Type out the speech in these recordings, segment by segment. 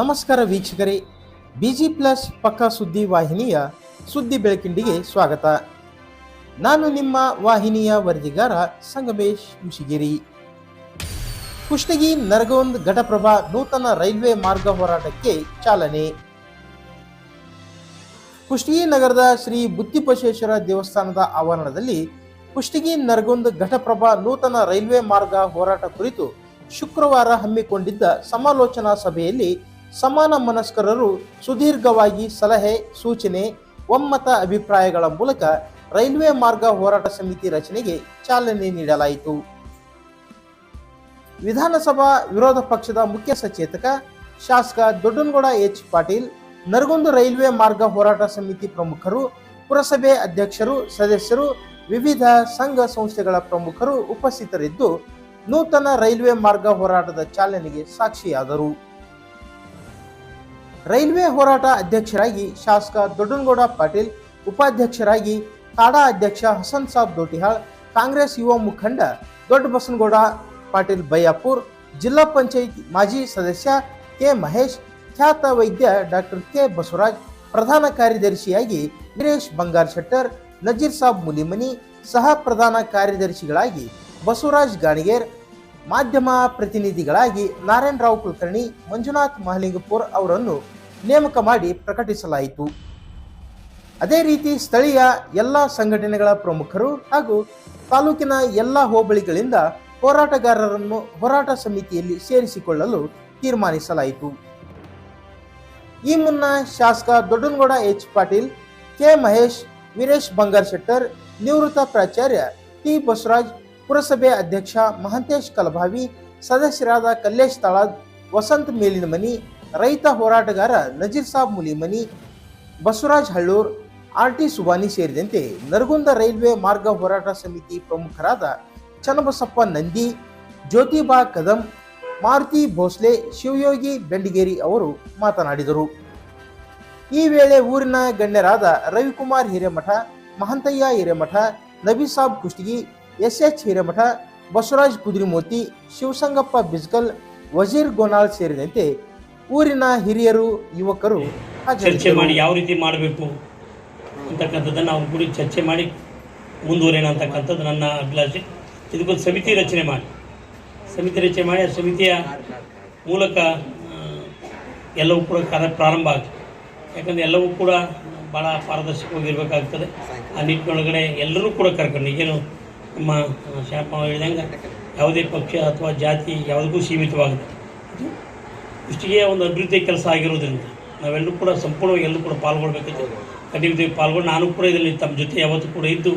ನಮಸ್ಕಾರ ವೀಕ್ಷಕರೇ. Busy plus ಪಕ್ಕ ಸುದ್ದಿ ವಾಹಿನಿಯ ಸುದ್ದಿ ಬೆಳಕಿಂಡಿಗೆ ಸ್ವಾಗತ. ನಾನು ನಿಮ್ಮ ವಾಹಿನಿಯ ವರದಿಗಾರ ಸಂಗಮೇಶ್ ಮುಷಿಗಿರಿ. ಕುಷ್ಟಗಿ ನರಗೊಂದ್ ಘಟಪ್ರಭಾ ನೂತನ ರೈಲ್ವೆ ಮಾರ್ಗ ಹೋರಾಟಕ್ಕೆ ಚಾಲನೆ. ಕುಷ್ಟಗಿ ನಗರದ ಶ್ರೀ ಬುದ್ಧಿಪಶೇಶ್ವರ ದೇವಸ್ಥಾನದ ಆವರಣದಲ್ಲಿ ಕುಷ್ಟಗಿ ನರಗೊಂದ್ ಘಟಪ್ರಭಾ ನೂತನ ರೈಲ್ವೆ ಮಾರ್ಗ ಹೋರಾಟ ಕುರಿತು ಶುಕ್ರವಾರ ಹಮ್ಮಿಕೊಂಡಿದ್ದ ಸಮಾಲೋಚನಾ ಸಭೆಯಲ್ಲಿ ಸಮಾನ ಮನಸ್ಕರರು ಸುದೀರ್ಘವಾಗಿ ಸಲಹೆ, ಸೂಚನೆ, ಒಮ್ಮತ ಅಭಿಪ್ರಾಯಗಳ ಮೂಲಕ ರೈಲ್ವೆ ಮಾರ್ಗ ಹೋರಾಟ ಸಮಿತಿ ರಚನೆಗೆ ಚಾಲನೆ ನೀಡಲಾಯಿತು. ವಿಧಾನಸಭಾ ವಿರೋಧ ಪಕ್ಷದ ಮುಖ್ಯ ಸಚೇತಕ, ಶಾಸಕ ದೊಡ್ಡನಗೌಡ ಎಚ್. ಪಾಟೀಲ್, ನರಗುಂದ ರೈಲ್ವೆ ಮಾರ್ಗ ಹೋರಾಟ ಸಮಿತಿ ಪ್ರಮುಖರು, ಪುರಸಭೆ ಅಧ್ಯಕ್ಷರು, ಸದಸ್ಯರು, ವಿವಿಧ ಸಂಘ ಸಂಸ್ಥೆಗಳ ಪ್ರಮುಖರು ಉಪಸ್ಥಿತರಿದ್ದು, ನೂತನ ರೈಲ್ವೆ ಮಾರ್ಗ ಹೋರಾಟದ ಚಾಲನೆಗೆ ಸಾಕ್ಷಿಯಾದರು. ರೈಲ್ವೆ ಹೋರಾಟ ಅಧ್ಯಕ್ಷರಾಗಿ ಶಾಸಕ ದೊಡ್ಡನಗೌಡ ಪಾಟೀಲ್, ಉಪಾಧ್ಯಕ್ಷರಾಗಿ ಕಾಡಾ ಅಧ್ಯಕ್ಷ ಹಸನ್ ಸಾಬ್ ದೋಟಿಹಾಳ್ ಕಾಂಗ್ರೆಸ್ ಯುವ ಮುಖಂಡ ದೊಡ್ಡ ಬಸನಗೌಡ ಪಾಟೀಲ್ ಬಯ್ಯಾಪುರ್ ಜಿಲ್ಲಾ ಪಂಚಾಯತ್ ಮಾಜಿ ಸದಸ್ಯ ಕೆ ಮಹೇಶ್, ಖ್ಯಾತ ವೈದ್ಯ ಡಾಕ್ಟರ್ ಕೆ ಬಸವರಾಜ್, ಪ್ರಧಾನ ಕಾರ್ಯದರ್ಶಿಯಾಗಿ ವೀರೇಶ್ ಬಂಗಾರ್ ಶೆಟ್ಟರ್, ನಜೀರ್ ಸಾಬ್ ಮುಲಿಮನಿ, ಸಹ ಪ್ರಧಾನ ಕಾರ್ಯದರ್ಶಿಗಳಾಗಿ ಬಸವರಾಜ್ ಗಾಣಿಗೇರ್ ಮಾಧ್ಯಮ ಪ್ರತಿನಿಧಿಗಳಾಗಿ ನಾರಾಯಣ ರಾವ್ ಕುಲಕರ್ಣಿ, ಮಂಜುನಾಥ್ ಮಹಲಿಂಗಪುರ್ ಅವರನ್ನು ನೇಮಕ ಮಾಡಿ ಪ್ರಕಟಿಸಲಾಯಿತು. ಅದೇ ರೀತಿ ಸ್ಥಳೀಯ ಎಲ್ಲ ಸಂಘಟನೆಗಳ ಪ್ರಮುಖರು ಹಾಗೂ ತಾಲೂಕಿನ ಎಲ್ಲ ಹೋಬಳಿಗಳಿಂದ ಹೋರಾಟಗಾರರನ್ನು ಹೋರಾಟ ಸಮಿತಿಯಲ್ಲಿ ಸೇರಿಸಿಕೊಳ್ಳಲು ತೀರ್ಮಾನಿಸಲಾಯಿತು. ಈ ಮುನ್ನ ಶಾಸಕ ದೊಡ್ಡನಗೌಡ ಎಚ್ ಪಾಟೀಲ್, ಕೆ ಮಹೇಶ್, ವೀರೇಶ್ ಬಂಗಾರ್ ಶೆಟ್ಟರ್ ನಿವೃತ್ತ ಪ್ರಾಚಾರ್ಯ ಟಿ ಬಸವರಾಜ್ ಪುರಸಭೆ ಅಧ್ಯಕ್ಷ ಮಹಂತೇಶ್ ಕಲಭಾವಿ, ಸದಸ್ಯರಾದ ಕಲ್ಲೇಶ್ ತಳದ್ ವಸಂತ್ ಮೇಲಿನಮನಿ, ರೈತ ಹೋರಾಟಗಾರ ನಜೀರ್ ಸಾಬ್ ಮುಲಿಮನಿ, ಬಸವರಾಜ್ ಹಳ್ಳೂರ್, ಆರ್ ಟಿ ಸುಬಾನಿ ಸೇರಿದಂತೆ ನರಗುಂದ ರೈಲ್ವೆ ಮಾರ್ಗ ಹೋರಾಟ ಸಮಿತಿ ಪ್ರಮುಖರಾದ ಚನ್ನಬಸಪ್ಪ ನಂದಿ, ಜ್ಯೋತಿಬಾ ಕದಂ, ಮಾರುತಿ ಭೋಸ್ಲೆ, ಶಿವಯೋಗಿ ಬೆಂಡಿಗೇರಿ ಅವರು ಮಾತನಾಡಿದರು. ಈ ವೇಳೆ ಊರಿನ ಗಣ್ಯರಾದ ರವಿಕುಮಾರ್ ಹಿರೇಮಠ, ಮಹಂತಯ್ಯ ಹಿರೇಮಠ, ನಬಿಸಾಬ್ ಕುಷ್ಟಗಿ ಎಸ್ ಎಚ್ ಹಿರೇಮಠ ಬಸವರಾಜ್ ಕುದುರಿಮೂರ್ತಿ, ಶಿವಸಂಗಪ್ಪ ಬಿಜ್ಕಲ್ ವಜೀರ್ ಗೋನಾಲ್ ಸೇರಿದಂತೆ ಊರಿನ ಹಿರಿಯರು, ಯುವಕರು ಚರ್ಚೆ ಮಾಡಿ ಯಾವ ರೀತಿ ಮಾಡಬೇಕು ಅಂತಕ್ಕಂಥದ್ದನ್ನು ನಾವು ಕೂಡಿ ಚರ್ಚೆ ಮಾಡಿ ಮುಂದುವರೇಣ ಅಂತಕ್ಕಂಥದ್ದು ನನ್ನ ಅಭಿಲಾಷೆ. ಇದಕ್ಕೊಂದು ಸಮಿತಿ ರಚನೆ ಮಾಡಿ. ಸಮಿತಿ ರಚನೆ ಮಾಡಿ, ಆ ಸಮಿತಿಯ ಮೂಲಕ ಎಲ್ಲವೂ ಕೂಡ ಕಾರ್ಯ ಪ್ರಾರಂಭ ಆಗ್ತದೆ ಯಾಕಂದರೆ ಎಲ್ಲವೂ ಕೂಡ ಭಾಳ ಪಾರದರ್ಶಕವಾಗಿರಬೇಕಾಗ್ತದೆ. ಆ ನಿಟ್ಟಿನೊಳಗಡೆ ಎಲ್ಲರೂ ಕೂಡ ಕರ್ಕೊಂಡು ಏನು ನಮ್ಮ ಶಾಪ ಹೇಳಿದಂಗೆ ಯಾವುದೇ ಪಕ್ಷ ಅಥವಾ ಜಾತಿ ಯಾವುದಕ್ಕೂ ಸೀಮಿತವಾಗುತ್ತೆ ಇದು ಇಷ್ಟಿಗೆ ಒಂದು ಅಭಿವೃದ್ಧಿ ಕೆಲಸ ಆಗಿರೋದ್ರಿಂದ ನಾವೆಲ್ಲರೂ ಕೂಡ ಸಂಪೂರ್ಣವಾಗಿ ಎಲ್ಲರೂ ಕೂಡ ಪಾಲ್ಗೊಳ್ಬೇಕಿತ್ತು ಖಂಡಿತ ಪಾಲ್ಗೊಂಡು ನಾನು ಕೂಡ ಇದರಲ್ಲಿ ತಮ್ಮ ಜೊತೆ ಯಾವತ್ತೂ ಕೂಡ ಇದ್ದು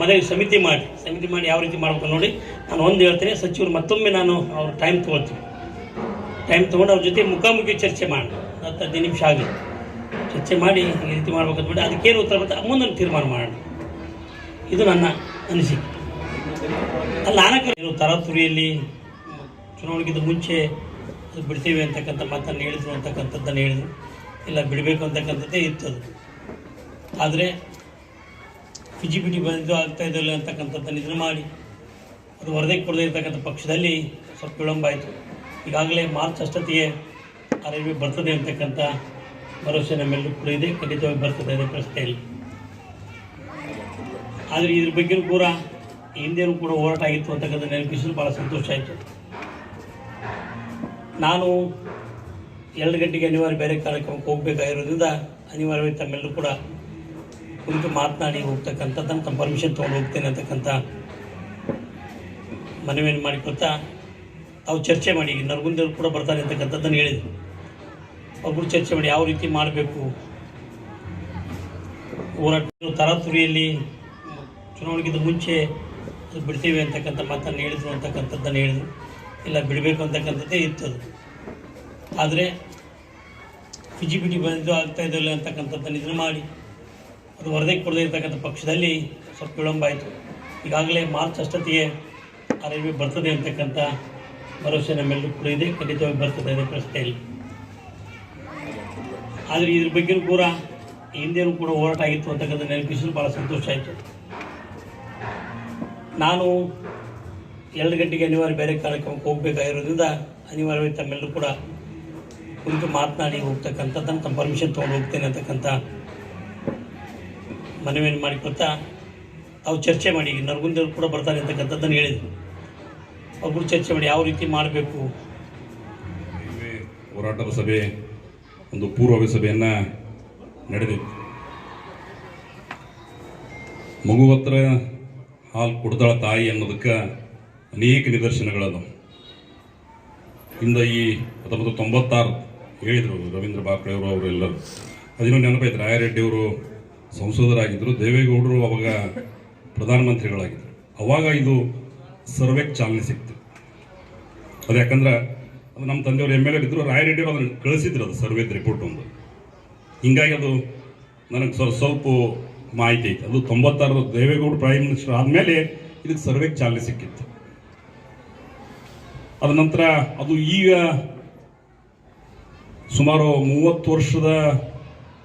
ಮನೆಗೆ ಸಮಿತಿ ಮಾಡಿ ಸಮಿತಿ ಮಾಡಿ ಯಾವ ರೀತಿ ಮಾಡ್ಬೇಕು ನೋಡಿ ನಾನು ಒಂದು ಹೇಳ್ತೇನೆ, ಸಚಿವರು ಮತ್ತೊಮ್ಮೆ ನಾನು ಅವ್ರ ಟೈಮ್ ತೊಗೊಳ್ತೀನಿ. ಟೈಮ್ ತೊಗೊಂಡು ಅವ್ರ ಜೊತೆ ಮುಖಾಮುಖಿ ಚರ್ಚೆ ಮಾಡಿ, ಹತ್ತು ಹದಿನೈದು ನಿಮಿಷ ಆಗಲಿ ಚರ್ಚೆ ಮಾಡಿ ಈ ರೀತಿ ಮಾಡ್ಬೇಕಂತ ಬಿಟ್ಟು ಅದಕ್ಕೇನು ಉತ್ತರ ಬರುತ್ತೆ ಮುಂದೊಂದು ತೀರ್ಮಾನ ಮಾಡೋಣ ಇದು ನನ್ನ ಅನಿಸಿಕೆ ಅಲ್ಲಿ ಏನು ತರಾತುರಿಯಲ್ಲಿ ಚುನಾವಣೆಗಿಂತ ಮುಂಚೆ ಬಿಡ್ತೀವಿ ಅಂತಕ್ಕಂಥ ಮಾತನ್ನು ಹೇಳಿದ್ರು ಅಂತಕ್ಕಂಥದ್ದನ್ನು ಹೇಳಿದರು. ಇಲ್ಲ, ಬಿಡಬೇಕು ಅಂತಕ್ಕಂಥದ್ದೇ ಇತ್ತು ಆದರೆ ಫಿಜಿ ಟಿ ಬಂದು ಆಗ್ತಾ ಇದ್ದಲ್ಲ ಅಂತಕ್ಕಂಥದ್ದನ್ನು ಇದನ್ನು ಮಾಡಿ. ಅದು ವರದಿ ಕೊಡದೇ ಇರ್ತಕ್ಕಂಥ ಪಕ್ಷದಲ್ಲಿ ಸ್ವಲ್ಪ ವಿಳಂಬ ಆಯಿತು. ಈಗಾಗಲೇ ಮಾರ್ಚ್ ಅಷ್ಟೊತ್ತಿಗೆ ಆ ಬರ್ತದೆ ಅಂತಕ್ಕಂಥ ಭರವಸೆ ನಮ್ಮೆಲ್ಲರೂ ಕೂಡ ಇದೆ. ಖಂಡಿತವಾಗಿ ಬರ್ತದೆ ಅದೇ ಪ್ರಶ್ನೆಯಲ್ಲಿ. ಆದರೆ ಇದ್ರ ಬಗ್ಗೆಯೂ ಕೂಡ ಹಿಂದೆಯೂ ಕೂಡ ಹೋರಾಟ ಆಗಿತ್ತು ಅಂತಕ್ಕಂಥ ನೆನಪಿಸಲು ಭಾಳ ಸಂತೋಷ ಆಯಿತು. ನಾನು ಎರಡು ಗಂಟೆಗೆ ಅನಿವಾರ್ಯ ಬೇರೆ ಕಾರ್ಯಕ್ರಮಕ್ಕೆ ಹೋಗಬೇಕಾಗಿರೋದ್ರಿಂದ ಅನಿವಾರ್ಯವಾಗಿ ತಮ್ಮೆಲ್ಲರೂ ಕೂಡ ಕುರಿತು ಮಾತನಾಡಿ ಹೋಗ್ತಕ್ಕಂಥದ್ದನ್ನು ತಮ್ಮ ಪರ್ಮಿಷನ್ ತೊಗೊಂಡು ಹೋಗ್ತೇನೆ ಅಂತಕ್ಕಂಥ ಮನವಿಯನ್ನು ಮಾಡಿಕೊಳ್ತಾ ತಾವು ಚರ್ಚೆ ಮಾಡಿ ನರಗುಂದರು ಕೂಡ ಬರ್ತಾರೆ ಅಂತಕ್ಕಂಥದ್ದನ್ನು ಹೇಳಿದರು. ಒಬ್ಬರು ಚರ್ಚೆ ಮಾಡಿ ಯಾವ ರೀತಿ ಮಾಡಬೇಕು? ಹೋರಾಟ ತರಾತುರಿಯಲ್ಲಿ ಚುನಾವಣೆಗಿಂತ ಮುಂಚೆ ಅದು ಬಿಡ್ತೀವಿ ಅಂತಕ್ಕಂಥ ಮಾತನ್ನು ಹೇಳಿದ್ರು ಅಂತಕ್ಕಂಥದ್ದನ್ನು ಹೇಳಿದರು. ಇಲ್ಲ, ಬಿಡಬೇಕು ಅಂತಕ್ಕಂಥದ್ದೇ ಇತ್ತು ಅದು. ಆದರೆ ಫಿಜಿಬಿಟಿ ಬಂದು ಆಗ್ತಾ ಇದ್ದಿಲ್ಲ ಅಂತಕ್ಕಂಥದ್ದನ್ನು ಇದನ್ನು ಮಾಡಿ, ಅದು ವರದಿ ಕೊಡದೇ ಇರ್ತಕ್ಕಂಥ ಪಕ್ಷದಲ್ಲಿ ಸ್ವಲ್ಪ ವಿಳಂಬ ಆಯಿತು. ಈಗಾಗಲೇ ಮಾರ್ಚ್ ಅಷ್ಟೊತ್ತಿಗೆ ಆ ರೈಲ್ವೆ ಬರ್ತದೆ ಅಂತಕ್ಕಂಥ ಭರವಸೆ ನಮ್ಮೆಲ್ಲರೂ ಕೂಡ ಇದೆ, ಖಂಡಿತವಾಗಿ ಬರ್ತದೆ ಅದೇ ಪ್ರಶ್ನೆಯಲ್ಲಿ ಆದರೆ ಇದ್ರ ಬಗ್ಗೆಯೂ ಕೂಡ ಹಿಂದೆನೂ ಕೂಡ ಹೋರಾಟ ಆಗಿತ್ತು ಅಂತಕ್ಕಂಥ ನೆನಪಿಸಲು ಭಾಳ ಸಂತೋಷ ಆಯಿತು. ನಾನು ಎರಡು ಗಂಟೆಗೆ ಅನಿವಾರ್ಯ ಬೇರೆ ಕಾರ್ಯಕ್ರಮಕ್ಕೆ ಹೋಗಬೇಕಾಗಿರೋದ್ರಿಂದ ಅನಿವಾರ್ಯವಾಗಿ ತಮ್ಮೆಲ್ಲರೂ ಕೂಡ ಕುರಿತು ಮಾತನಾಡಿ ಹೋಗ್ತಕ್ಕಂಥದ್ದನ್ನು ತಮ್ಮ ಪರ್ಮಿಷನ್ ತೊಗೊಂಡು ಹೋಗ್ತೇನೆ ಅಂತಕ್ಕಂಥ ಮನವಿಯನ್ನು ಮಾಡಿಕೊಳ್ತಾ ತಾವು ಚರ್ಚೆ ಮಾಡಿ ನರಗುಂದರು ಕೂಡ ಬರ್ತಾರೆ ಅಂತಕ್ಕಂಥದ್ದನ್ನು ಹೇಳಿದರು. ಒಬ್ಬರು ಚರ್ಚೆ ಮಾಡಿ ಯಾವ ರೀತಿ ಮಾಡಬೇಕು? ಹೋರಾಟದ ಸಭೆ, ಒಂದು ಪೂರ್ವ ಸಭೆಯನ್ನು ನಡೆದಿತ್ತು. ಮಗು ಹತ್ರ ಹಾಲು ಕೊಡ್ತಾಳ ತಾಯಿ ಅನ್ನೋದಕ್ಕೆ ಅನೇಕ ನಿದರ್ಶನಗಳದು ಇಂದ ಈ ಹತ್ತೊಂಬತ್ತು ತೊಂಬತ್ತಾರು ಹೇಳಿದರು ರವೀಂದ್ರ ಬಾಕ್ಳೆಯವರು ಅವರೆಲ್ಲರೂ ಅದಿನ್ನೂ ನೆನಪೈತೆ ರಾಯರೆಡ್ಡಿಯವರು ಸಂಸದರಾಗಿದ್ದರು ದೇವೇಗೌಡರು ಅವಾಗ ಪ್ರಧಾನಮಂತ್ರಿಗಳಾಗಿದ್ದರು ಅವಾಗ ಇದು ಸರ್ವೆಗೆ ಚಾಲನೆ ಸಿಕ್ತು. ಅದು ಯಾಕಂದ್ರೆ ಅದು ನಮ್ಮ ತಂದೆಯವರು ಎಂ ಎಲ್ ಎ ಇದ್ದರು ರಾಯರೆಡ್ಡಿಯವರು ಅದನ್ನು ಕಳಿಸಿದ್ರು ಅದು ಸರ್ವೇದ್ ರಿಪೋರ್ಟ್ ಒಂದು. ಹಿಂಗಾಗಿ ಅದು ನನಗೆ ಸ್ವಲ್ಪ ಮಾಹಿತಿ ಐತೆ. ಅದು ತೊಂಬತ್ತಾರರ ದೇವೇಗೌಡ ಪ್ರೈಮ್ ಮಿನಿಸ್ಟರ್ ಆದಮೇಲೆ ಇದಕ್ಕೆ ಸರ್ವೆಗೆ ಚಾಲನೆ ಸಿಕ್ಕಿತ್ತು. ಅದ ನಂತರ ಅದು ಈಗ ಸುಮಾರು ಮೂವತ್ತು ವರ್ಷದ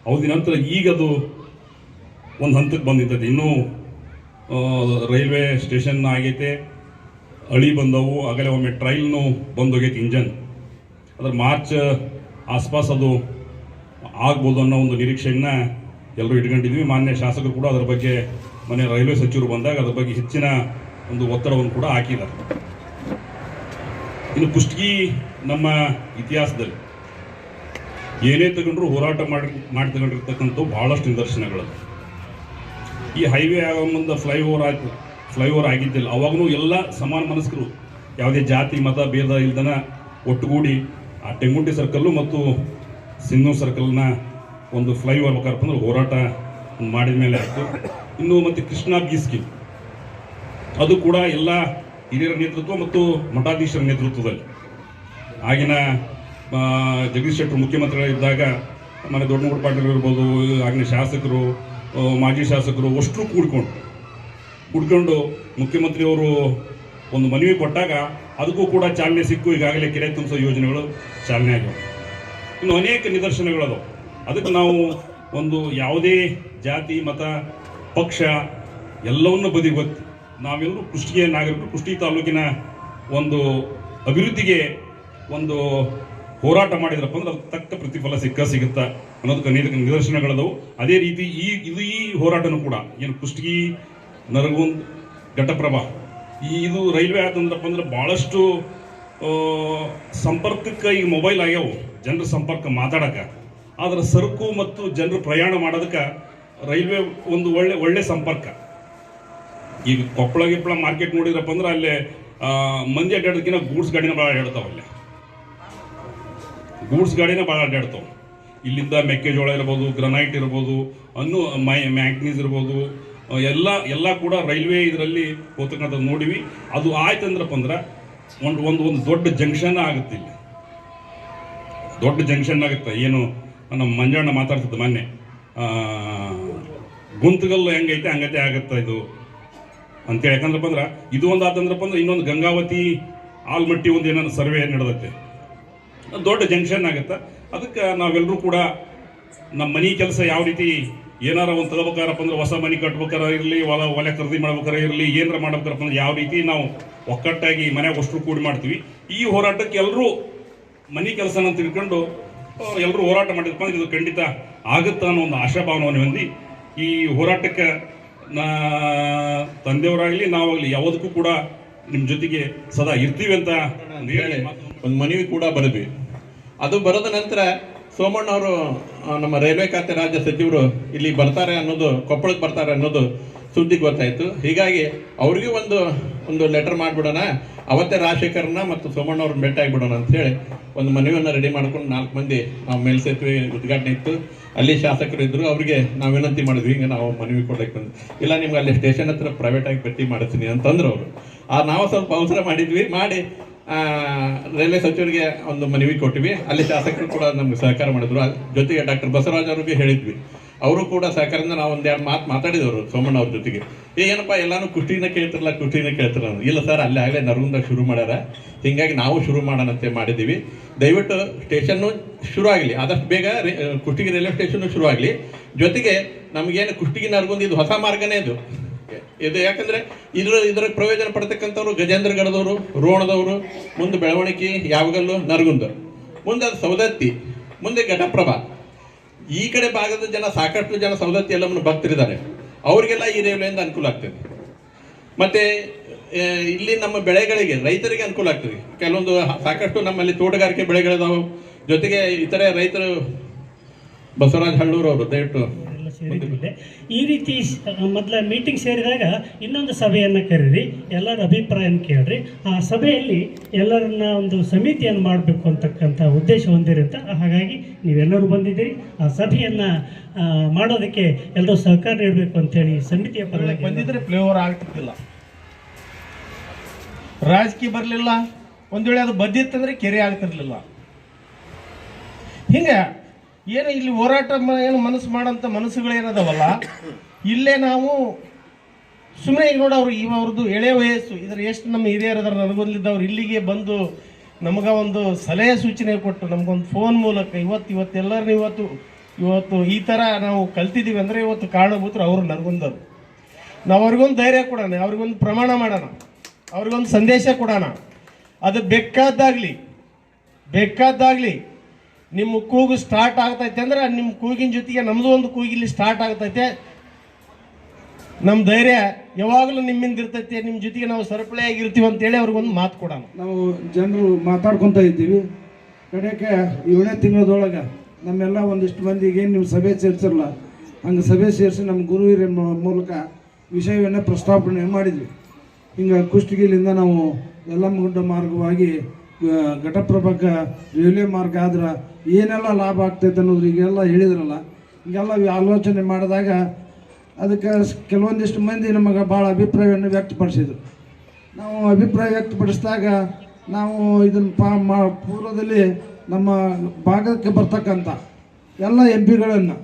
ಅವಧಿ ನಂತರ ಈಗ ಅದು ಒಂದು ಹಂತಕ್ಕೆ ಬಂದಿದ್ದೈತೆ. ಇನ್ನೂ ರೈಲ್ವೆ ಸ್ಟೇಷನ್ ಆಗೈತೆ ಅಳಿ ಬಂದವು, ಆಗಲೇ ಒಮ್ಮೆ ಟ್ರೈಲ್ನು ಬಂದೋಗೈತೆ ಇಂಜನ್. ಅದರ ಮಾರ್ಚ್ ಆಸ್ಪಾಸ್ ಅದು ಆಗ್ಬೋದು ಅನ್ನೋ ಒಂದು ನಿರೀಕ್ಷೆಯನ್ನ ಎಲ್ಲರೂ ಇಟ್ಕೊಂಡಿದ್ವಿ ಮಾನ್ಯ ಶಾಸಕರು ಕೂಡ ಅದರ ಬಗ್ಗೆ ಮನೆ ರೈಲ್ವೆ ಸಚಿವರು ಬಂದಾಗ ಅದ್ರ ಬಗ್ಗೆ ಹೆಚ್ಚಿನ ಒಂದು ಒತ್ತಡವನ್ನು ಕೂಡ ಹಾಕಿದ್ದಾರೆ. ಇನ್ನು ಕುಷ್ಟಗಿ ನಮ್ಮ ಇತಿಹಾಸದಲ್ಲಿ ಏನೇ ತಗೊಂಡ್ರು ಹೋರಾಟ ಮಾಡಿ ಮಾಡಿ ತಗೊಂಡಿರ್ತಕ್ಕಂಥ ಭಾಳಷ್ಟು ನಿದರ್ಶನಗಳು. ಈ ಹೈವೇ ಆಗೋ ಮುಂದೆ ಫ್ಲೈಓವರ್ ಆಯ್ತು ಫ್ಲೈಓವರ್ ಆಗಿದ್ದಿಲ್ಲ. ಅವಾಗೂ ಎಲ್ಲ ಸಮಾನ ಮನಸ್ಕರು ಯಾವುದೇ ಜಾತಿ, ಮತ, ಭೇದ, ಇಲ್ದನ ಒಟ್ಟುಗೂಡಿ ಆ ಟೆಂಗುಂಟಿ ಸರ್ಕಲ್ಲು ಮತ್ತು ಸಿಂಧೂ ಸರ್ಕಲ್ನ ಒಂದು ಫ್ಲೈಓವರ್ ಬೇಕಪ್ಪ ಅಂದ್ರೆ ಹೋರಾಟ ಮಾಡಿದ ಮೇಲೆ ಆಯಿತು. ಇನ್ನು ಮತ್ತು ಕೃಷ್ಣ ಬಿ ಸ್ಕೀಮ್. ಅದು ಕೂಡ ಎಲ್ಲ ಹಿರಿಯರ ನೇತೃತ್ವ ಮತ್ತು ಮಠಾಧೀಶರ ನೇತೃತ್ವದಲ್ಲಿ. ಆಗಿನ ಜಗದೀಶ್ ಶೆಟ್ಟರು ಮುಖ್ಯಮಂತ್ರಿಗಳಿದ್ದಾಗ ಮನೆ ದೊಡ್ಡಮೂರು ಪಾಟೀಲ್ ಇರ್ಬೋದು, ಆಗಿನ ಶಾಸಕರು ಮಾಜಿ ಶಾಸಕರು ಅಷ್ಟು ಕೂಡ್ಕೊಂಡು ಕೂಡ್ಕೊಂಡು ಮುಖ್ಯಮಂತ್ರಿಯವರು ಒಂದು ಮನವಿ ಕೊಟ್ಟಾಗ ಅದಕ್ಕೂ ಕೂಡ ಚಾಲನೆ ಸಿಕ್ಕು. ಈಗಾಗಲೇ ಕೆರೆ ತುಂಬಿಸೋ ಯೋಜನೆಗಳು ಚಾಲನೆ ಆಗಿವೆ. ಇನ್ನು ಅನೇಕ ನಿದರ್ಶನಗಳದು ಅದಕ್ಕೆ ನಾವು ಒಂದು ಯಾವುದೇ ಜಾತಿ, ಮತ, ಪಕ್ಷ ಎಲ್ಲವನ್ನು ಬದಿಗೊತ್ತಿ ನಾವೆಲ್ಲರೂ ಕುಷ್ಟಿಗೆ ನಾಗರಿಕರು, ಕುಷ್ಟಿ ತಾಲೂಕಿನ ಒಂದು ಅಭಿವೃದ್ಧಿಗೆ ಒಂದು ಹೋರಾಟ ಮಾಡಿದ್ರಪ್ಪ ಅಂದ್ರೆ ಅದಕ್ಕೆ ತಕ್ಕ ಪ್ರತಿಫಲ ಸಿಕ್ಕ, ಸಿಗುತ್ತಾ ಅನ್ನೋದಕ್ಕೆ ನಿದರ್ಶನಗಳದವು. ಅದೇ ರೀತಿ ಈ, ಇದು ಈ ಹೋರಾಟನೂ ಕೂಡ ಏನು ಕುಷ್ಟಗಿ ನರಗುಂದ್ ಘಟಪ್ರಭಾ. ಈ ಇದು ರೈಲ್ವೆ ಆತಂದ್ರಪ್ಪ ಅಂದ್ರೆ ಭಾಳಷ್ಟು ಸಂಪರ್ಕಕ್ಕೆ ಈಗ ಮೊಬೈಲ್ ಆಗ್ಯಾವು. ಜನರ ಸಂಪರ್ಕ ಮಾತಾಡಕ್ಕೆ. ಆದ್ರೆ ಸರಕು ಮತ್ತು ಜನರು ಪ್ರಯಾಣ ಮಾಡೋದಕ್ಕೆ ರೈಲ್ವೆ ಒಂದು ಒಳ್ಳೆ ಒಳ್ಳೆ ಸಂಪರ್ಕ. ಈಗ ಕೊಪ್ಪಳ ಗಿಪ್ಪಳ ಮಾರ್ಕೆಟ್ ನೋಡಿದ್ರಪ್ಪ ಅಂದ್ರೆ ಅಲ್ಲಿ ಮಂದಿ ಅಡ್ಡಾಡೋದಕ್ಕಿಂತ ಗೂಡ್ಸ್ ಗಾಡಿನ ಭಾಳ ಅಡ್ಡಾಡ್ತಾವ ಅಲ್ಲಿ. ಗೂಡ್ಸ್ ಗಾಡಿನ ಭಾಳ ಅಡ್ಡಾಡ್ತಾವ. ಇಲ್ಲಿಂದ ಮೆಕ್ಕೆಜೋಳ ಇರ್ಬೋದು, ಗ್ರನೈಟ್ ಇರ್ಬೋದು, ಅನ್ನು, ಮೈ, ಮ್ಯಾಗ್ನೀಸ್ ಇರ್ಬೋದು ಎಲ್ಲ ಎಲ್ಲ ಕೂಡ ರೈಲ್ವೆ ಇದರಲ್ಲಿ ಹೋಗ್ತಕ್ಕಂಥದ್ದು ನೋಡಿವಿ. ಅದು ಆಯ್ತಂದ್ರಪ್ಪ ಅಂದ್ರೆ ಒಂದು ಒಂದು ಒಂದು ದೊಡ್ಡ ಜಂಕ್ಷನ್ ಆಗುತ್ತೆ ಇಲ್ಲಿ. ದೊಡ್ಡ ಜಂಕ್ಷನ್ ಆಗುತ್ತೆ. ಏನು ನಮ್ಮ ಮಂಜಣ್ಣ ಮಾತಾಡ್ತಿದ್ದ ಮೊನ್ನೆ. ಗುಂತಗಲ್ಲು ಹೆಂಗೈತೆ, ಹಂಗತೆ ಆಗುತ್ತೆ ಇದು ಅಂತೇಳಿ ಯಾಕಂದ್ರಪ್ಪ ಅಂದ್ರೆ ಇದು ಒಂದು ಆತಂದ್ರಪ್ಪ ಅಂದ್ರೆ ಇನ್ನೊಂದು ಗಂಗಾವತಿ, ಆಲ್ಮಟ್ಟಿ ಒಂದು ಏನೋ ಸರ್ವೆ ನಡೆದತ್ತೆ. ದೊಡ್ಡ ಜಂಕ್ಷನ್ ಆಗುತ್ತೆ. ಅದಕ್ಕೆ ನಾವೆಲ್ಲರೂ ಕೂಡ ನಮ್ಮ ಮನೆ ಕೆಲಸ ಯಾವ ರೀತಿ ಏನಾರ ಒಂದು ತಗೋಬೇಕಾರಪ್ಪ ಅಂದ್ರೆ ಹೊಸ ಮನೆ ಕಟ್ಬೇಕಾರ ಇರಲಿ, ಹೊಲ ಹೊಲ ಖರೀದಿ ಮಾಡ್ಬೇಕಾರ ಇರಲಿ, ಏನಾರ ಮಾಡ್ಬೇಕಪ್ಪ ಅಂದ್ರೆ ಯಾವ ರೀತಿ ನಾವು ಒಕ್ಕಟ್ಟಾಗಿ ಮನೆಗೆ ಅಷ್ಟು ಕೂಡಿ ಮಾಡ್ತೀವಿ. ಈ ಹೋರಾಟಕ್ಕೆ ಎಲ್ಲರೂ ಮನೆ ಕೆಲಸನ ತಿಳ್ಕೊಂಡು ಎಲ್ಲರೂ ಹೋರಾಟ ಮಾಡಿದಪ್ಪ ಅಂದ್ರೆ ಇದು ಖಂಡಿತ ಆಗುತ್ತಾ ಅನ್ನೋ ಒಂದು ಆಶಾಭಾವನವನ್ನು ಹೊಂದಿ ಈ ಹೋರಾಟಕ್ಕೆ ನಾ ತಂದೆಯವರಾಗಲಿ ನಾವಾಗಲಿ ಯಾವುದಕ್ಕೂ ಕೂಡ ನಿಮ್ಮ ಜೊತೆಗೆ ಸದಾ ಇರ್ತೀವಿ ಅಂತ ಹೇಳಿ ಒಂದು ಮನವಿ ಕೂಡ ಬರೆದ್ವಿ. ಅದು ಬರೋದ ನಂತರ ಸೋಮಣ್ಣ ಅವರು ನಮ್ಮ ರೈಲ್ವೆ ಖಾತೆ ರಾಜ್ಯ ಸಚಿವರು ಇಲ್ಲಿ ಬರ್ತಾರೆ ಅನ್ನೋದು ಕೊಪ್ಪಳಕ್ಕೆ ಬರ್ತಾರೆ ಅನ್ನೋದು ಸುದ್ದಿ ಗೊತ್ತಾಯಿತು. ಹೀಗಾಗಿ ಅವ್ರಿಗೂ ಒಂದು ಒಂದು ಲೆಟರ್ ಮಾಡಿಬಿಡೋಣ. ಅವತ್ತೇ ರಾಜಶೇಖರ್ನ ಮತ್ತು ಸೋಮಣ್ಣವ್ರನ್ನ ಭೇಟಿ ಆಗಿಬಿಡೋಣ ಅಂತ ಹೇಳಿ ಒಂದು ಮನವಿಯನ್ನು ರೆಡಿ ಮಾಡ್ಕೊಂಡು ನಾಲ್ಕು ಮಂದಿ ನಾವು ಮೇಲ್ಸೇತುವೆ ಉದ್ಘಾಟನೆ ಇತ್ತು. ಅಲ್ಲಿ ಶಾಸಕರು ಇದ್ದರು ಅವರಿಗೆ ನಾವು ವಿನಂತಿ ಮಾಡಿದ್ವಿ. ಹಿಂಗೆ ನಾವು ಮನವಿ ಕೊಡ್ಲಿಕ್ಕೆ ಬಂದು ಇಲ್ಲ, ನಿಮ್ಗೆ ಅಲ್ಲಿ ಸ್ಟೇಷನ್ ಹತ್ರ ಪ್ರೈವೇಟಾಗಿ ಭೇಟಿ ಮಾಡಿಸ್ತೀನಿ ಅಂತಂದ್ರು ಅವರು. ಆ, ನಾವು ಸ್ವಲ್ಪ ಅವಸರ ಮಾಡಿದ್ವಿ. ಮಾಡಿ ರೈಲ್ವೆ ಸಚಿವರಿಗೆ ಒಂದು ಮನವಿ ಕೊಟ್ಟಿವಿ. ಅಲ್ಲಿ ಶಾಸಕರು ಕೂಡ ನಮ್ಗೆ ಸಹಕಾರ ಮಾಡಿದ್ರು. ಜೊತೆಗೆ ಡಾಕ್ಟರ್ ಬಸವರಾಜ್ ಅವ್ರಿಗೆ ಹೇಳಿದ್ವಿ. ಅವರು ಕೂಡ ಸಹಕಾರದಿಂದ ನಾವು ಒಂದೆರಡು ಮಾತು ಮಾತಾಡಿದವರು ಸೋಮಣ್ಣ ಅವ್ರ ಜೊತೆಗೆ. ಏನಪ್ಪ, ಎಲ್ಲಾನು ಕುಷ್ಟಿನ ಕೇಳ್ತಿರಲ್ಲ ಕುಷ್ಟಿನ ಕೇಳ್ತಿರ ಇಲ್ಲ ಸರ್, ಅಲ್ಲಿ ಆಗಲೇ ನರಗುಂದಾಗ ಶುರು ಮಾಡ್ಯಾರ. ಹಿಂಗಾಗಿ ನಾವು ಶುರು ಮಾಡೋಣಂತೆ ಮಾಡಿದ್ದೀವಿ ದಯವಿಟ್ಟು ಸ್ಟೇಷನ್ನು ಶುರು ಆಗಲಿ ಆದಷ್ಟು ಬೇಗ ಕುಷ್ಟಗಿ ರೈಲ್ವೆ ಸ್ಟೇಷನ್ನು ಶುರು ಆಗಲಿ ಜೊತೆಗೆ ನಮಗೇನು ಕುಷ್ಟಗಿ ನರಗುಂದ ಇದು ಹೊಸ ಮಾರ್ಗನೇ ಇದು. ಇದು ಯಾಕಂದರೆ ಇದ್ರ, ಇದರ ಪ್ರಯೋಜನ ಪಡ್ತಕ್ಕಂಥವ್ರು ಗಜೇಂದ್ರಗಢದವರು, ರೋಣದವರು, ಮುಂದೆ ಬೆಳವಣಿಗೆ ಯಾವಾಗಲ್ಲೂ ನರಗುಂದ. ಮುಂದೆ ಅದು ಸೌದತ್ತಿ ಮುಂದೆ ಘಟಪ್ರಭಾ. ಈ ಕಡೆ ಭಾಗದ ಜನ ಸಾಕಷ್ಟು ಜನ ಸವದತ್ತಿ ಎಲ್ಲಮ್ಮನ ಭಕ್ತರಿದ್ದಾರೆ. ಅವರಿಗೆಲ್ಲ ಈ ರೇವಲೆಯಿಂದ ಅನುಕೂಲ ಆಗ್ತದೆ. ಮತ್ತೆ ಇಲ್ಲಿ ನಮ್ಮ ಬೆಳೆಗಳಿಗೆ, ರೈತರಿಗೆ ಅನುಕೂಲ ಆಗ್ತದೆ. ಕೆಲವೊಂದು ಸಾಕಷ್ಟು ನಮ್ಮಲ್ಲಿ ತೋಟಗಾರಿಕೆ ಬೆಳೆಗಳಿದಾವೆ. ಜೊತೆಗೆ ಇತರೆ ರೈತರು, ಬಸವರಾಜ್ ಹಳ್ಳೂರು ಅವರು ದಯವಿಟ್ಟು ಎಲ್ಲ ಈ ರೀತಿ ಮೊದಲ ಮೀಟಿಂಗ್ ಸೇರಿದಾಗ ಇನ್ನೊಂದು ಸಭೆಯನ್ನು ಕರೀರಿ, ಎಲ್ಲರ ಅಭಿಪ್ರಾಯನ ಕೇಳ್ರಿ. ಆ ಸಭೆಯಲ್ಲಿ ಎಲ್ಲರನ್ನ ಒಂದು ಸಮಿತಿಯನ್ನು ಮಾಡಬೇಕು ಅಂತಕ್ಕಂಥ ಉದ್ದೇಶ ಹೊಂದಿರುತ್ತೆ. ಹಾಗಾಗಿ ನೀವೆಲ್ಲರೂ ಬಂದಿದ್ದೀರಿ. ಆ ಸಭೆಯನ್ನು ಮಾಡೋದಕ್ಕೆ ಎಲ್ಲರೂ ಸಹಕಾರ ನೀಡಬೇಕು ಅಂತೇಳಿ ಸಮಿತಿಯ ಪರವಾಗಿ ಬಂದಿದ್ರೆ ಫ್ಲೇವರ್ ಆಗ್ತಿದ್ದಿಲ್ಲ. ರಾಜಕೀಯ ಬರಲಿಲ್ಲ. ಒಂದು ವೇಳೆ ಅದು ಬದ್ದಿತ್ತಂದ್ರೆ ಕೆರೆ ಆಗ್ತಿರ್ಲಿಲ್ಲ. ಹಿಂಗ ಏನು ಇಲ್ಲಿ ಹೋರಾಟ ಏನು ಮನಸ್ಸು ಮಾಡಂತ ಮನಸ್ಸುಗಳು ಏನದವಲ್ಲ ಇಲ್ಲೇ ನಾವು ಸುಮ್ಮನೆ ಈಗ ನೋಡಿ ಇವ ಅವ್ರದ್ದು ಎಳೆ ವಯಸ್ಸು. ಇದ್ರ ಎಷ್ಟು ನಮ್ಮ ಹಿರಿಯರದಾರ ನನಗೊಂದಿದ್ದವ್ರು ಇಲ್ಲಿಗೆ ಬಂದು ನಮಗ ಒಂದು ಸಲಹೆ ಸೂಚನೆ ಕೊಟ್ಟು ನಮಗೊಂದು ಫೋನ್ ಮೂಲಕ ಇವತ್ತು ಇವತ್ತು ಎಲ್ಲರೂ ಇವತ್ತು ಇವತ್ತು ಈ ಥರ ನಾವು ಕಲ್ತಿದ್ದೀವಿ ಅಂದರೆ ಇವತ್ತು ಕಾರಣಭೂತರು ಅವರು ನನಗೊಂದರು ನಾವು ಅವ್ರಿಗೊಂದು ಧೈರ್ಯ ಕೊಡೋಣ, ಅವ್ರಿಗೊಂದು ಪ್ರಮಾಣ ಮಾಡೋಣ, ಅವ್ರಿಗೊಂದು ಸಂದೇಶ ಕೊಡೋಣ. ಅದು ಬೇಕಾದಾಗಲಿ ಬೇಕಾದಾಗಲಿ ನಿಮ್ಮ ಕೂಗು ಸ್ಟಾರ್ಟ್ ಆಗ್ತೈತೆ ಅಂದ್ರೆ ನಿಮ್ಮ ಕೂಗಿನ ಜೊತೆಗೆ ನಮ್ದು ಒಂದು ಕೂಗಿಲಿ ಸ್ಟಾರ್ಟ್ ಆಗ್ತೈತೆ. ನಮ್ಮ ಧೈರ್ಯ ಯಾವಾಗಲೂ ನಿಮ್ಮಿಂದ ಇರ್ತೈತೆ ನಿಮ್ಮ ಜೊತೆಗೆ ನಾವು ಸರಪಳಿಯಾಗಿರ್ತೀವಿ ಅಂತೇಳಿ ಅವ್ರಿಗೊಂದು ಮಾತು ಕೊಡೋಣ. ನಾವು ಜನರು ಮಾತಾಡ್ಕೊತ ಇದ್ದೀವಿ. ಕಡೆಗೆ ಏಳನೇ ತಿಂಗಳದೊಳಗೆ ನಮ್ಮೆಲ್ಲ ಒಂದಿಷ್ಟು ಮಂದಿಗೆ ಏನು ನೀವು ಸಭೆ ಸೇರಿಸಿರಲ್ಲ, ಹಂಗೆ ಸಭೆ ಸೇರಿಸಿ ನಮ್ಮ ಗುರು ಹಿರಿಯ ಮೂಲಕ ವಿಷಯವನ್ನು ಪ್ರಸ್ತಾಪನೆ ಮಾಡಿದ್ವಿ. ಹಿಂಗೆ ಕುಷ್ಟಗಿಲಿಂದ ನಾವು ಯಲ್ಲಮ್ಮಗುಡ್ಡ ಮಾರ್ಗವಾಗಿ ಘಟಪ್ರಭಕ್ಕೆ ರೈಲ್ವೆ ಮಾರ್ಗ ಆದ್ರೆ ಏನೆಲ್ಲ ಲಾಭ ಆಗ್ತೈತೆ ಅನ್ನೋದು ಈಗೆಲ್ಲ ಹೇಳಿದ್ರಲ್ಲ ಹೀಗೆಲ್ಲ ಆಲೋಚನೆ ಮಾಡಿದಾಗ ಅದಕ್ಕೆ ಕೆಲವೊಂದಿಷ್ಟು ಮಂದಿ ನಮಗೆ ಭಾಳ ಅಭಿಪ್ರಾಯವನ್ನು ವ್ಯಕ್ತಪಡಿಸಿದರು. ನಾವು ಅಭಿಪ್ರಾಯ ವ್ಯಕ್ತಪಡಿಸಿದಾಗ ನಾವು ಇದನ್ನು ಪಾ ಮಾ ಪೂರ್ವದಲ್ಲಿ ನಮ್ಮ ಭಾಗಕ್ಕೆ ಬರ್ತಕ್ಕಂಥ ಎಲ್ಲ ಎಂ ಪಿಗಳನ್ನು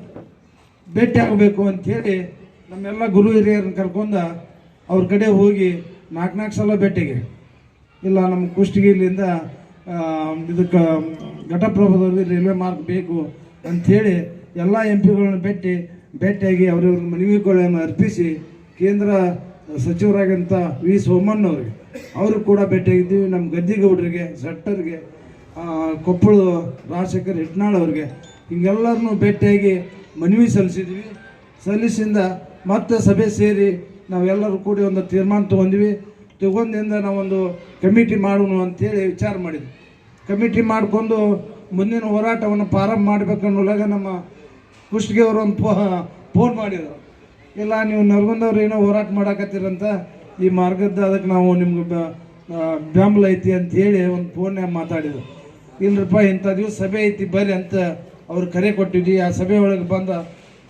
ಭೇಟಿಯಾಗಬೇಕು ಅಂಥೇಳಿ ನಮ್ಮೆಲ್ಲ ಗುರು ಹಿರಿಯರನ್ನ ಕರ್ಕೊಂಡು ಅವ್ರ ಕಡೆ ಹೋಗಿ ನಾಲ್ಕು ನಾಲ್ಕು ಸಲ ಭೇಟಿಗೆ. ಇಲ್ಲ, ನಮ್ಮ ಕುಷ್ಟಗಿಲಿಂದ ಇದಕ್ಕೆ ಘಟಪ್ರಭದವ್ರಿಗೆ ರೈಲ್ವೆ ಮಾರ್ಗ ಬೇಕು ಅಂಥೇಳಿ ಎಲ್ಲ ಎಂ ಪಿಗಳನ್ನ ಭೇಟಿ, ಭೇಟಿಯಾಗಿ ಅವ್ರವ್ರ ಮನವಿಗಳನ್ನು ಅರ್ಪಿಸಿ ಕೇಂದ್ರ ಸಚಿವರಾಗಂತ ವಿ ಸೋಮಣ್ಣವ್ರಿಗೆ ಅವರು ಕೂಡ ಭೇಟಿಯಾಗಿದ್ದೀವಿ. ನಮ್ಮ ಗದ್ದಿಗೌಡರಿಗೆ, ಸಟ್ಟರ್ಗೆ ಕೊಪ್ಪಳ ರಾಜಶೇಖರ್ ಹಿಟ್ನಾಳ್ ಅವ್ರಿಗೆ, ಹಿಂಗೆಲ್ಲರನ್ನೂ ಭೇಟಿಯಾಗಿ ಮನವಿ ಸಲ್ಲಿಸಿದ್ವಿ ಸಲ್ಲಿಸಿಂದ ಮತ್ತೆ ಸಭೆ ಸೇರಿ ನಾವೆಲ್ಲರೂ ಕೂಡಿ ಒಂದು ತೀರ್ಮಾನ ತೊಗೊಂಡ್ವಿ. ತಗೊಂಡಿಂದ ನಾವೊಂದು ಕಮಿಟಿ ಮಾಡೋಣ ಅಂತೇಳಿ ವಿಚಾರ ಮಾಡಿದ್ವಿ. ಕಮಿಟಿ ಮಾಡಿಕೊಂಡು ಮುಂದಿನ ಹೋರಾಟವನ್ನು ಪ್ರಾರಂಭ ಮಾಡಬೇಕನ್ನೋಲಾಗ ನಮ್ಮ ಕುಷ್ಟಿಗೆ ಅವರು ಒಂದು ಫೋನ್ ಮಾಡಿದರು. ಇಲ್ಲ, ನೀವು ನಲ್ಗೊಂದವ್ರು ಏನೋ ಹೋರಾಟ ಮಾಡಾಕತ್ತೀರಂತ ಈ ಮಾರ್ಗದ ಅದಕ್ಕೆ ನಾವು ನಿಮ್ಗೆ ಬೆಂಬಲ ಐತಿ ಅಂತ ಹೇಳಿ ಒಂದು ಫೋನ್ಯಾಗ ಮಾತಾಡಿದ್ರು. ಇಲ್ಲರಪ್ಪ ಇಂಥ ದಿವಸ ಸಭೆ ಐತಿ, ಬರ್ರಿ ಅಂತ ಅವ್ರು ಕರೆ ಕೊಟ್ಟಿದ್ವಿ. ಆ ಸಭೆ ಒಳಗೆ ಬಂದ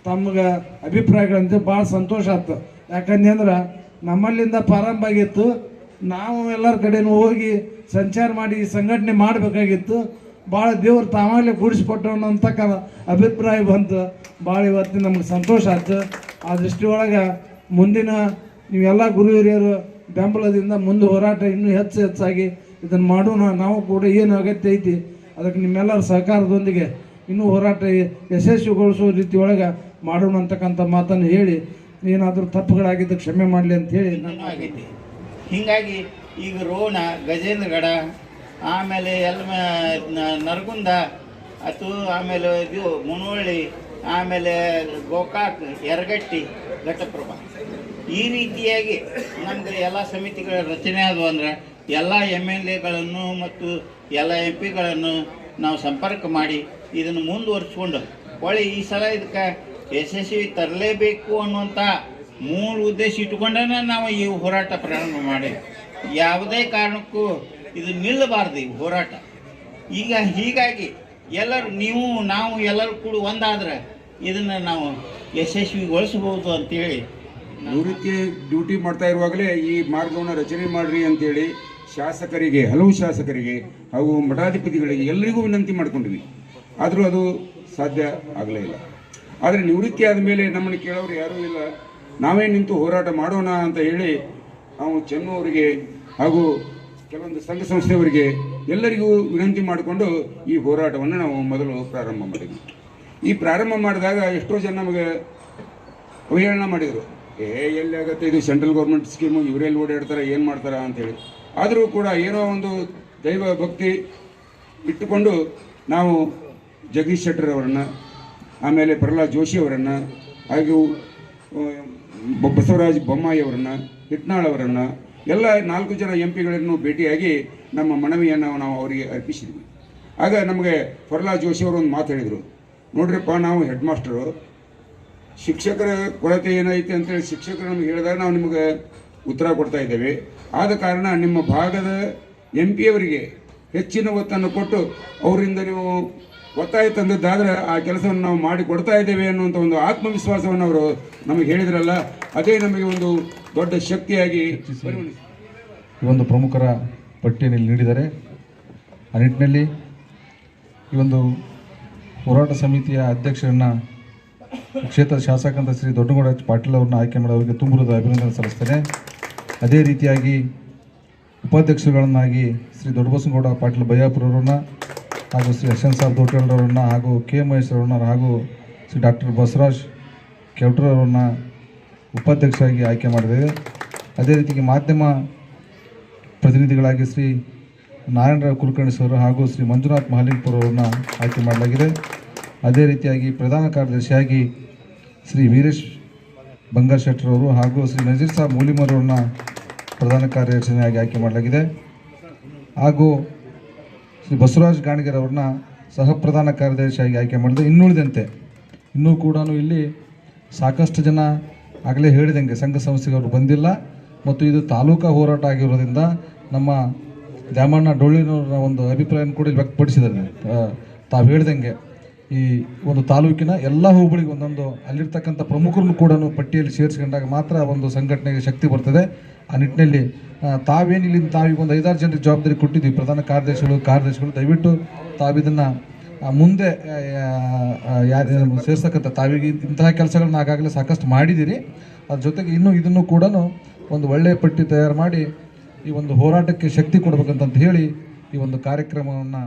ತಮ್ಗೆ ಅಭಿಪ್ರಾಯಗಳಂತೆ ಭಾಳ ಸಂತೋಷ ಆಯ್ತು ಯಾಕಂದ್ರೆ ನಮ್ಮಲ್ಲಿಂದ ಪ್ರಾರಂಭ ಆಗಿತ್ತು. ನಾವು ಎಲ್ಲರ ಕಡೆನೂ ಹೋಗಿ ಸಂಚಾರ ಮಾಡಿ ಸಂಘಟನೆ ಮಾಡಬೇಕಾಗಿತ್ತು. ಭಾಳ ದೇವ್ರು ತಾವಾಗಲೇ ಕೂಡಿಸ್ಕೊಟ್ಟವನು ಅಂತಕ್ಕ ಅಭಿಪ್ರಾಯ ಬಂತು. ಭಾಳ ಇವತ್ತು ನಮ್ಗೆ ಸಂತೋಷ ಆಯ್ತು. ಆ ದೃಷ್ಟಿ ಒಳಗೆ ಮುಂದಿನ ನೀವೆಲ್ಲ ಗುರು ಹಿರಿಯರು ಬೆಂಬಲದಿಂದ ಮುಂದೆ ಹೋರಾಟ ಇನ್ನೂ ಹೆಚ್ಚು ಹೆಚ್ಚಾಗಿ ಇದನ್ನು ಮಾಡೋಣ. ನಾವು ಕೂಡ ಏನು ಅಗತ್ಯ ಐತಿ, ಅದಕ್ಕೆ ನಿಮ್ಮೆಲ್ಲರ ಸಹಕಾರದೊಂದಿಗೆ ಇನ್ನೂ ಹೋರಾಟ ಯಶಸ್ವಿಗೊಳಿಸುವ ರೀತಿಯೊಳಗೆ ಮಾಡೋಣ ಅಂತಕ್ಕಂಥ ಮಾತನ್ನು ಹೇಳಿ ಏನಾದರೂ ತಪ್ಪುಗಳಾಗಿದ್ದು ಕ್ಷಮೆ ಮಾಡಲಿ ಅಂತ ಹೇಳಿ ನಾನು ಆಗೈತಿ ಹೀಗಾಗಿ ಈಗ ರೋಣ, ಗಜೇಂದ್ರಗಡ, ಆಮೇಲೆ ಎಲ್ಲ ನರಗುಂದ ಅದು ಆಮೇಲೆ ಇದು ಮುನವಳ್ಳಿ ಆಮೇಲೆ ಗೋಕಾಕ್, ಯರಗಟ್ಟಿ, ಘಟಪ್ರಭಾ. ಈ ರೀತಿಯಾಗಿ ನಮ್ಗೆ ಎಲ್ಲ ಸಮಿತಿಗಳ ರಚನೆ ಆದವು ಅಂದ್ರೆ ಎಲ್ಲ ಎಂ ಎಲ್ ಎಗಳನ್ನು ಮತ್ತು ಎಲ್ಲ ಎಂ ಪಿಗಳನ್ನು ನಾವು ಸಂಪರ್ಕ ಮಾಡಿ ಇದನ್ನು ಮುಂದುವರಿಸ್ಕೊಂಡು ಒಳ್ಳೆ ಈ ಸಲ ಇದಕ್ಕೆ ಯಶಸ್ವಿ ತರಲೇಬೇಕು ಅನ್ನುವಂಥ ಮೂಲ ಉದ್ದೇಶ ಇಟ್ಕೊಂಡೇ ನಾವು ಈ ಹೋರಾಟ ಪ್ರಾರಂಭ ಮಾಡಿ ಯಾವುದೇ ಕಾರಣಕ್ಕೂ ಇದು ನಿಲ್ಲಬಾರ್ದು ಈ ಹೋರಾಟ. ಈಗ ಹೀಗಾಗಿ ಎಲ್ಲರೂ ನೀವು, ನಾವು ಎಲ್ಲರೂ ಕೂಡ ಒಂದಾದ್ರೆ ಇದನ್ನು ನಾವು ಯಶಸ್ವಿಗೊಳಿಸಬಹುದು ಅಂತೇಳಿ ನಿವೃತ್ತಿ ಡ್ಯೂಟಿ ಮಾಡ್ತಾ ಇರುವಾಗಲೇ ಈ ಮಾರ್ಗವನ್ನು ರಚನೆ ಮಾಡ್ರಿ ಅಂತೇಳಿ ಶಾಸಕರಿಗೆ, ಹಲವು ಶಾಸಕರಿಗೆ ಹಾಗೂ ಮಠಾಧಿಪತಿಗಳಿಗೆ ಎಲ್ಲರಿಗೂ ವಿನಂತಿ ಮಾಡ್ಕೊಂಡ್ವಿ. ಆದರೂ ಅದು ಸಾಧ್ಯ ಆಗಲೇ ಇಲ್ಲ. ಆದರೆ ನಿವೃತ್ತಿ ಆದಮೇಲೆ ನಮ್ಮನ್ನು ಕೇಳೋರು ಯಾರೂ ಇಲ್ಲ. ನಾವೇ ನಿಂತು ಹೋರಾಟ ಮಾಡೋಣ ಅಂತ ಹೇಳಿ ನಾವು ಚೆನ್ನು ಅವರಿಗೆ ಹಾಗೂ ಕೆಲವೊಂದು ಸಂಘ ಸಂಸ್ಥೆಯವರಿಗೆ ಎಲ್ಲರಿಗೂ ವಿನಂತಿ ಮಾಡಿಕೊಂಡು ಈ ಹೋರಾಟವನ್ನು ನಾವು ಮೊದಲು ಪ್ರಾರಂಭ ಮಾಡಿದ್ವಿ. ಈ ಪ್ರಾರಂಭ ಮಾಡಿದಾಗ ಎಷ್ಟೋ ಜನ ನಮಗೆ ಅವಹೇಳನ ಮಾಡಿದರು. ಏ, ಎಲ್ಲಿ ಆಗುತ್ತೆ ಇದು ಸೆಂಟ್ರಲ್ ಗೌರ್ಮೆಂಟ್ ಸ್ಕೀಮು? ಇವರೆಲ್ಲಿ ಓಡಾಡ್ತಾರೆ, ಏನು ಮಾಡ್ತಾರೆ ಅಂತೇಳಿ ಆದರೂ ಕೂಡ ಏನೋ ಒಂದು ದೈವ ಭಕ್ತಿ ಇಟ್ಟುಕೊಂಡು ನಾವು ಜಗದೀಶ್ ಶೆಟ್ಟರ್ ಅವರನ್ನು ಆಮೇಲೆ ಪ್ರಹ್ಲಾದ್ ಜೋಶಿ ಅವರನ್ನು, ಹಾಗೂ ಬಸವರಾಜ್ ಬೊಮ್ಮಾಯಿ ಅವರನ್ನು, ಹಿಟ್ನಾಳ್ ಅವರನ್ನು, ಎಲ್ಲ ನಾಲ್ಕು ಜನ ಎಂ ಪಿಗಳನ್ನು ಭೇಟಿಯಾಗಿ ನಮ್ಮ ಮನವಿಯನ್ನು ನಾವು ಅವರಿಗೆ ಅರ್ಪಿಸಿದ್ವಿ. ಆಗ ನಮಗೆ ಪ್ರಹ್ಲಾದ್ ಜೋಶಿ ಅವರು ಒಂದು ಮಾತು ಹೇಳಿದರು. ನೋಡ್ರಿಪ್ಪ, ನಾವು ಹೆಡ್ ಮಾಸ್ಟರು ಶಿಕ್ಷಕರ ಕೊರತೆ ಏನೈತೆ ಅಂತೇಳಿ ಶಿಕ್ಷಕರು ನಮಗೆ ಹೇಳಿದಾಗ ನಾವು ನಿಮಗೆ ಉತ್ತರ ಕೊಡ್ತಾ ಇದ್ದೇವೆ. ಆದ ಕಾರಣ ನಿಮ್ಮ ಭಾಗದ ಎಂ ಪಿಯವರಿಗೆ ಹೆಚ್ಚಿನ ಒತ್ತನ್ನು ಕೊಟ್ಟು, ಅವರಿಂದ ನೀವು ಒತ್ತಾಯ ತಂದದ್ದಾದರೆ ಆ ಕೆಲಸವನ್ನು ನಾವು ಮಾಡಿ ಕೊಡ್ತಾ ಇದ್ದೇವೆ ಅನ್ನುವಂಥ ಒಂದು ಆತ್ಮವಿಶ್ವಾಸವನ್ನು ಅವರು ನಮಗೆ ಹೇಳಿದ್ರಲ್ಲ, ಅದೇ ನಮಗೆ ಒಂದು ದೊಡ್ಡ ಶಕ್ತಿಯಾಗಿ ಈ ಒಂದು ಪ್ರಮುಖರ ಪಟ್ಟಿಯನ್ನು ಇಲ್ಲಿ ನೀಡಿದ್ದಾರೆ ಆ ನಿಟ್ಟಿನಲ್ಲಿ ಈ ಒಂದು ಹೋರಾಟ ಸಮಿತಿಯ ಅಧ್ಯಕ್ಷರನ್ನು ಕ್ಷೇತ್ರ ಶಾಸಕಂತ ಶ್ರೀ ದೊಡ್ಡಗೌಡ ಪಾಟೀಲ್ ಅವರನ್ನ ಆಯ್ಕೆ ಮಾಡಿ ಅವರಿಗೆ ತುಂಬುರದ ಅಭಿನಂದನೆ ಸಲ್ಲಿಸ್ತೇನೆ. ಅದೇ ರೀತಿಯಾಗಿ ಉಪಾಧ್ಯಕ್ಷರುಗಳನ್ನಾಗಿ ಶ್ರೀ ದೊಡ್ಡಬಸನಗೌಡ ಪಾಟೀಲ್ ಬಯ್ಯಾಪುರ ಅವರನ್ನ ಹಾಗೂ ಶ್ರೀ ಯಶವಂತ್ ಸಾಬ್ ದೋಟೆಲ್ ಅವರನ್ನ ಹಾಗೂ ಕೆ ಮಹೇಶ್ ಅವರನ್ನ ಹಾಗೂ ಶ್ರೀ ಡಾಕ್ಟರ್ ಬಸವರಾಜ್ ಕೆವಟ್ರವ್ರನ್ನ ಉಪಾಧ್ಯಕ್ಷರಾಗಿ ಆಯ್ಕೆ ಮಾಡಿದ್ದೇವೆ. ಅದೇ ರೀತಿಗೆ ಮಾಧ್ಯಮ ಪ್ರತಿನಿಧಿಗಳಾಗಿ ಶ್ರೀ ನಾರಾಯಣರಾವ್ ಕುಲಕರ್ಣಿ ಸರ್ ಹಾಗೂ ಶ್ರೀ ಮಂಜುನಾಥ್ ಮಹಾಲಿಂಗ್ಪುರ್ ಅವರನ್ನ ಆಯ್ಕೆ ಮಾಡಲಾಗಿದೆ. ಅದೇ ರೀತಿಯಾಗಿ ಪ್ರಧಾನ ಕಾರ್ಯದರ್ಶಿಯಾಗಿ ಶ್ರೀ ವೀರೇಶ್ ಬಂಗಾರ್ ಶೆಟ್ಟರವರು ಹಾಗೂ ಶ್ರೀ ನಜೀರ್ ಸಾಬ್ ಮೂಲಿಮರವ್ರನ್ನ ಪ್ರಧಾನ ಕಾರ್ಯದರ್ಶಿಯಾಗಿ ಆಯ್ಕೆ ಮಾಡಲಾಗಿದೆ. ಹಾಗೂ ಶ್ರೀ ಬಸವರಾಜ್ ಗಾಣಿಗರ್ ಅವ್ರನ್ನ ಸಹ ಪ್ರಧಾನ ಕಾರ್ಯದರ್ಶಿಯಾಗಿ ಆಯ್ಕೆ ಮಾಡಿದೆ. ಇನ್ನುಳಿದಂತೆ, ಇನ್ನೂ ಕೂಡ ಇಲ್ಲಿ ಸಾಕಷ್ಟು ಜನ ಆಗಲೇ ಹೇಳಿದಂಗೆ ಸಂಘ ಸಂಸ್ಥೆಗಳು ಬಂದಿಲ್ಲ. ಮತ್ತು ಇದು ತಾಲೂಕಾ ಹೋರಾಟ ಆಗಿರೋದ್ರಿಂದ ನಮ್ಮ ದ್ಯಾಮಣ್ಣ ಡೊಳ್ಳಿನವ್ರನ್ನ ಒಂದು ಅಭಿಪ್ರಾಯನ ಕೂಡ ಇಲ್ಲಿ ವ್ಯಕ್ತಪಡಿಸಿದ್ದಾರೆ. ತಾವು ಹೇಳ್ದಂಗೆ ಈ ಒಂದು ತಾಲೂಕಿನ ಎಲ್ಲ ಹೋಬಳಿಗೆ ಒಂದೊಂದು ಅಲ್ಲಿರ್ತಕ್ಕಂಥ ಪ್ರಮುಖರನ್ನು ಕೂಡ ಪಟ್ಟಿಯಲ್ಲಿ ಸೇರಿಸ್ಕೊಂಡಾಗ ಮಾತ್ರ ಒಂದು ಸಂಘಟನೆಗೆ ಶಕ್ತಿ ಬರ್ತದೆ. ಆ ನಿಟ್ಟಿನಲ್ಲಿ ತಾವೇನು ಇಲ್ಲಿ ತಾವೀಗ ಒಂದು ಐದಾರು ಜನರಿಗೆ ಜವಾಬ್ದಾರಿ ಕೊಟ್ಟಿದ್ದೀವಿ. ಪ್ರಧಾನ ಕಾರ್ಯದರ್ಶಿಗಳು ಕಾರ್ಯದರ್ಶಿಗಳು, ದಯವಿಟ್ಟು ತಾವಿದನ್ನು ಮುಂದೆ ಯಾರು ಸೇರಿಸ್ತಕ್ಕಂಥ ತಾವಿಗೆ ಇಂತಹ ಕೆಲಸಗಳನ್ನ ಆಗಾಗಲೇ ಸಾಕಷ್ಟು ಮಾಡಿದ್ದೀರಿ. ಅದ್ರ ಜೊತೆಗೆ ಇನ್ನೂ ಇದನ್ನು ಕೂಡ ಒಂದು ಒಳ್ಳೆಯ ಪಟ್ಟಿ ತಯಾರು ಮಾಡಿ ಈ ಒಂದು ಹೋರಾಟಕ್ಕೆ ಶಕ್ತಿ ಕೊಡಬೇಕಂತ ಹೇಳಿ ಈ ಒಂದು ಕಾರ್ಯಕ್ರಮವನ್ನು